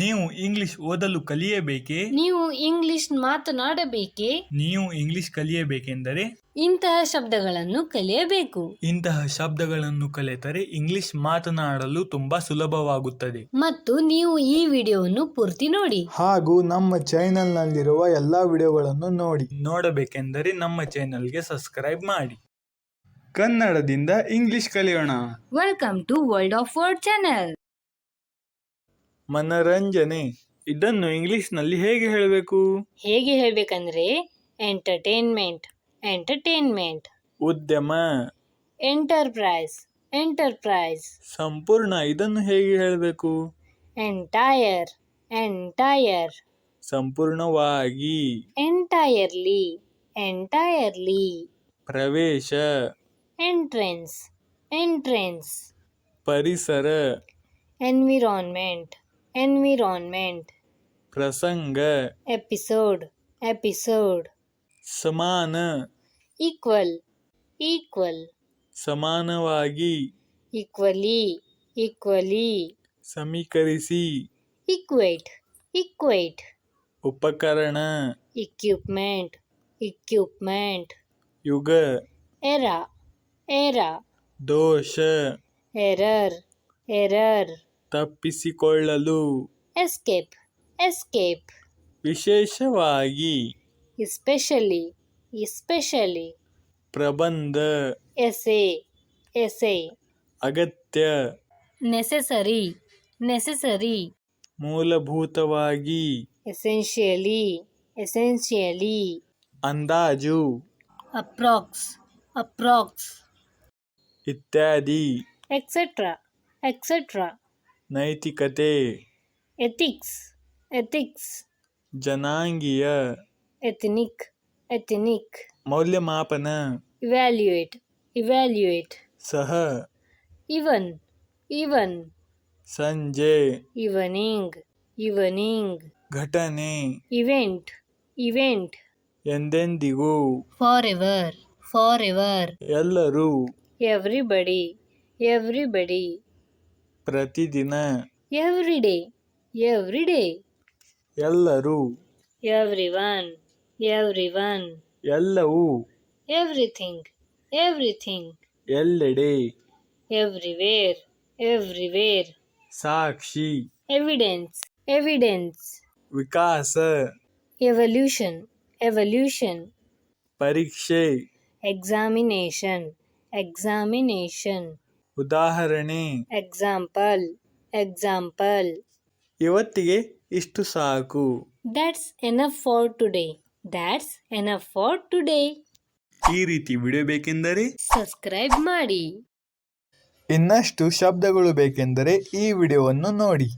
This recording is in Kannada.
ನೀವು ಇಂಗ್ಲಿಷ್ ಓದಲು ಕಲಿಯಬೇಕೇ? ನೀವು ಇಂಗ್ಲಿಷ್ ಮಾತನಾಡಬೇಕೇ? ನೀವು ಇಂಗ್ಲಿಷ್ ಕಲಿಯಬೇಕೆಂದರೆ? ಇಂತಹ ಶಬ್ದಗಳನ್ನು ಕಲಿಯಬೇಕು. ಇಂತಹ ಶಬ್ದಗಳನ್ನು ಕಲಿತರೆ ಇಂಗ್ಲಿಷ್ ಮಾತನಾಡಲು ತುಂಬಾ ಸುಲಭವಾಗುತ್ತದೆ. ಮತ್ತು ನೀವು ಈ ವಿಡಿಯೋವನ್ನು ಪೂರ್ತಿ ನೋಡಿ. ಹಾಗೂ ನಮ್ಮ ಚಾನೆಲ್ನಲ್ಲಿರುವ ಎಲ್ಲಾ ವಿಡಿಯೋಗಳನ್ನು ನೋಡಿ. ನೋಡಬೇಕೆಂದರೆ ನಮ್ಮ ಚಾನೆಲ್ಗೆ ಸಬ್ಸ್ಕ್ರೈಬ್ ಮಾಡಿ. ಕನ್ನಡದಿಂದ ಇಂಗ್ಲಿಷ್ ಕಲಿಯೋಣ. Welcome to world of word channel ಮನರಂಜನೆ. ಇದನ್ನು ಇಂಗ್ಲಿಷ್ನಲ್ಲಿ ಹೇಗೆ ಹೇಳಬೇಕು? ಹೇಗೆ ಹೇಳ್ಬೇಕಂದ್ರೆ ಎಂಟರ್ಟೈನ್ಮೆಂಟ್ ಎಂಟರ್ಟೈನ್ಮೆಂಟ್. ಉದ್ಯಮ. Enterprise enterprise. ಸಂಪೂರ್ಣ ಇದನ್ನು ಹೇಗೆ ಹೇಳಬೇಕು? Entire entire. ಸಂಪೂರ್ಣವಾಗಿ. Entirely entirely. ಪ್ರವೇಶ. Entrance entrance. ಪರಿಸರ. ಎನ್ವಿರಾನ್ಮೆಂಟ್. ಎನ್ವಿರಾನ್ಮೆಂಟ್ ಪ್ರಸಂಗ ಎಪಿಸೋಡ್ ಎಪಿಸೋಡ್ ಸಮಾನ ಈಕ್ವಲ್ ಈಕ್ವಲ್ ಸಮಾನವಾಗಿ ಈಕ್ವಲಿ ಈಕ್ವಲಿ ಸಮೀಕರಿಸಿ ಈಕ್ವೇಟ್ ಈಕ್ವೇಟ್ ಉಪಕರಣ ಇಕ್ವಿಪ್ಮೆಂಟ್ ಇಕ್ವಿಪ್ಮೆಂಟ್ ಯುಗ ಎರಾ ಎರಾ ದೋಷ ಎರರ್ ಎರರ್ ತಪ್ಪಿಸಿಕೊಳ್ಳಲು ಎಸ್ಕೇಪ್ ಎಸ್ಕೇಪ್ ವಿಶೇಷವಾಗಿ ಎಸ್ಪೆಷಲಿ ಎಸ್ಪೆಷಲಿ ಪ್ರಬಂಧ ಎಸೆ ಎಸೆ ಅಗತ್ಯ ನೆಸೆಸರಿ ನೆಸೆಸರಿ ಮೂಲಭೂತವಾಗಿ ಎಸೆನ್ಷಿಯಲಿ ಎಸೆನ್ಷಿಯಲಿ ಅಂದಾಜು ಅಪ್ರಾಕ್ಸ್ ಅಪ್ರಾಕ್ಸ್ ಇತ್ಯಾದಿ. ಎಕ್ಸೆಟ್ರಾ ಎಕ್ಸೆಟ್ರಾ ನೈತಿಕತೆ ethics ethics ಜನಾಂಗೀಯ ethnic ethnic ಮೌಲ್ಯಮಾಪನ evaluate evaluate ಸಹ even even ಸಂಜೆ evening evening ಘಟನೆ event event ಎಂದೆಂದಿಗೂ forever forever ಎಲ್ಲರೂ everybody everybody ಪ್ರತಿದಿನ every day every day ಎಲ್ಲರೂ everyone everyone ಎಲ್ಲವೂ everything everything ಎಲ್ಲೆಡೆ everywhere everywhere ಸಾಕ್ಷಿ evidence evidence ವಿಕಾಸ evolution evolution ಪರೀಕ್ಷೆ examination examination ಉದಾಹರಣೆ. ಎಕ್ಸಾಂಪಲ್ ಎಕ್ಸಾಂಪಲ್ ಇವತ್ತಿಗೆ ಇಷ್ಟು ಸಾಕು. That's enough for today. That's enough for today ಈ ರೀತಿ ವಿಡಿಯೋ ಬೇಕೆಂದರೆ ಸಬ್ಸ್ಕ್ರೈಬ್ ಮಾಡಿ. ಇನ್ನಷ್ಟು ಶಬ್ದಗಳು ಬೇಕೆಂದರೆ ಈ ವಿಡಿಯೋವನ್ನು ನೋಡಿ.